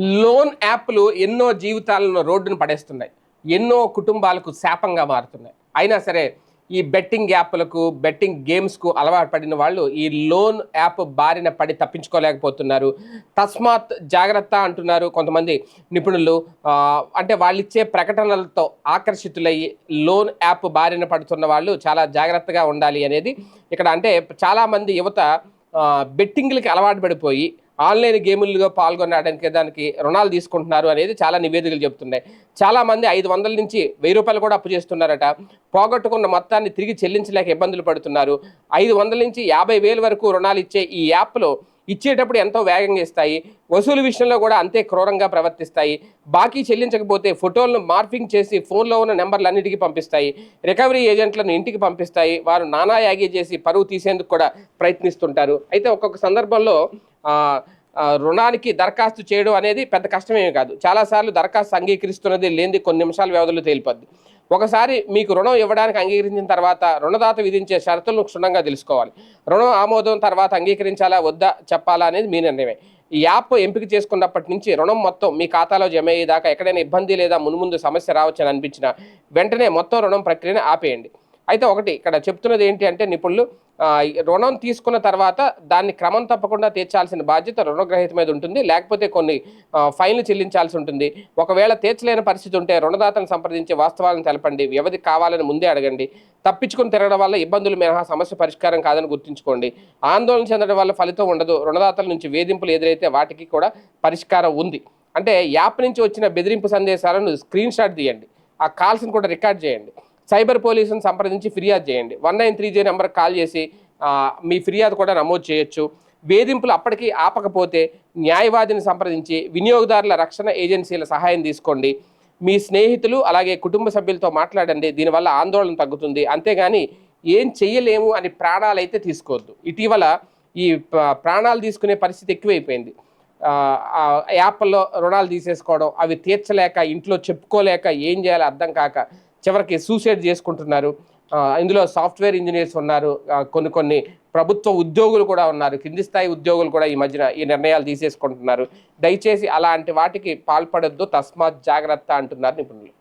Loan యాప్లు ఎన్నో జీవితాలను రోడ్డును పడేస్తున్నాయి. ఎన్నో కుటుంబాలకు శాపంగా మారుతున్నాయి. అయినా సరే ఈ బెట్టింగ్ యాప్లకు బెట్టింగ్ గేమ్స్కు అలవాటు పడిన వాళ్ళు ఈ లోన్ యాప్ బారిన పడి తప్పించుకోలేకపోతున్నారు. తస్మాత్ జాగ్రత్త అంటున్నారు కొంతమంది నిపుణులు. అంటే వాళ్ళు ఇచ్చే ప్రకటనలతో ఆకర్షితులయ్యి లోన్ యాప్ బారిన పడుతున్న వాళ్ళు చాలా జాగ్రత్తగా ఉండాలి అనేది ఇక్కడ అంటే చాలామంది యువత బెట్టింగ్లకి అలవాటు పడిపోయి ఆన్లైన్ గేముల్లో పాల్గొనడానికి దానికి రుణాలు తీసుకుంటున్నారు అనేది చాలా నివేదికలు చెబుతున్నాయి. చాలామంది ఐదు వందల నుంచి వెయ్యి రూపాయలు కూడా అప్పు చేస్తున్నారట. పోగొట్టుకున్న మొత్తాన్ని తిరిగి చెల్లించలేక ఇబ్బందులు పడుతున్నారు. ఐదు వందల నుంచి యాభై వేలు వరకు రుణాలు ఇచ్చే ఈ యాప్లో ఇచ్చేటప్పుడు ఎంతో వేగంగా ఇస్తాయి. వసూలు విషయంలో కూడా అంతే క్రూరంగా ప్రవర్తిస్తాయి. బాకీ చెల్లించకపోతే ఫోటోలను మార్ఫింగ్ చేసి ఫోన్లో ఉన్న నెంబర్లన్నిటికీ పంపిస్తాయి. రికవరీ ఏజెంట్లను ఇంటికి పంపిస్తాయి. వారు నానా యాగి చేసి పరువు తీసేందుకు కూడా ప్రయత్నిస్తుంటారు. అయితే ఒక్కొక్క సందర్భంలో రుణానికి దరఖాస్తు చేయడం అనేది పెద్ద కష్టమేమి కాదు. చాలాసార్లు దరఖాస్తు అంగీకరిస్తున్నది లేనిది కొన్ని నిమిషాల వ్యవధిలో తేలిపోద్ది. ఒకసారి మీకు రుణం ఇవ్వడానికి అంగీకరించిన తర్వాత రుణదాత విధించే షరతులను క్షుణ్ణంగా తెలుసుకోవాలి. రుణం ఆమోదం తర్వాత అంగీకరించాలా వద్దా చెప్పాలా అనేది మీ నిర్ణయమే. ఈ యాప్ ఎంపిక చేసుకున్నప్పటి నుంచి రుణం మొత్తం మీ ఖాతాలో జమ అయ్యేదాకా ఎక్కడైనా ఇబ్బంది లేదా మున్ముందు సమస్య రావచ్చని అనిపించినా వెంటనే మొత్తం రుణం ప్రక్రియను ఆపేయండి. అయితే ఒకటి ఇక్కడ చెప్తున్నది ఏంటి అంటే నిపుణులు రుణం తీసుకున్న తర్వాత దాన్ని క్రమం తప్పకుండా తీర్చాల్సిన బాధ్యత రుణగ్రహీత మీద ఉంటుంది. లేకపోతే కొన్ని ఫైన్లు చెల్లించాల్సి ఉంటుంది. ఒకవేళ తీర్చలేని పరిస్థితి ఉంటే రుణదాతను సంప్రదించి వాస్తవాలను తెలపండి. వ్యవధి కావాలని ముందే అడగండి. తప్పించుకుని తిరగడం వల్ల ఇబ్బందులు మినహా సమస్య పరిష్కారం కాదని గుర్తుంచుకోండి. ఆందోళన చెందడం వల్ల ఫలితం ఉండదు. రుణదాతల నుంచి వేధింపులు ఎదురైతే వాటికి కూడా పరిష్కారం ఉంది. అంటే యాప్ నుంచి వచ్చిన బెదిరింపు సందేశాలను స్క్రీన్ షాట్ తీయండి. ఆ కాల్స్ని కూడా రికార్డ్ చేయండి. సైబర్ పోలీసును సంప్రదించి ఫిర్యాదు చేయండి. వన్ నైన్ త్రీ జీ నెంబర్కి కాల్ చేసి మీ ఫిర్యాదు కూడా నమోదు చేయొచ్చు. వేధింపులు అప్పటికి ఆపకపోతే న్యాయవాదిని సంప్రదించి వినియోగదారుల రక్షణ ఏజెన్సీల సహాయం తీసుకోండి. మీ స్నేహితులు అలాగే కుటుంబ సభ్యులతో మాట్లాడండి. దీనివల్ల ఆందోళన తగ్గుతుంది. అంతేగాని ఏం చెయ్యలేము అని ప్రాణాలు అయితే తీసుకోవద్దు. ఇటీవల ఈ ప్రాణాలు తీసుకునే పరిస్థితి ఎక్కువైపోయింది. యాప్ల్లో రుణాలు తీసేసుకోవడం అవి తీర్చలేక ఇంట్లో చెప్పుకోలేక ఏం చేయాలో అర్థం కాక చివరికి సూసైడ్ చేసుకుంటున్నారు. ఇందులో సాఫ్ట్వేర్ ఇంజనీర్స్ ఉన్నారు. కొన్ని కొన్ని ప్రభుత్వ ఉద్యోగులు కూడా ఉన్నారు. కింది స్థాయి ఉద్యోగులు కూడా ఈ మధ్యన ఈ నిర్ణయాలు తీసేసుకుంటున్నారు. దయచేసి అలాంటి వాటికి పాల్పడొద్దు. తస్మాత్ జాగ్రత్త అంటున్నారు నిపుణులు.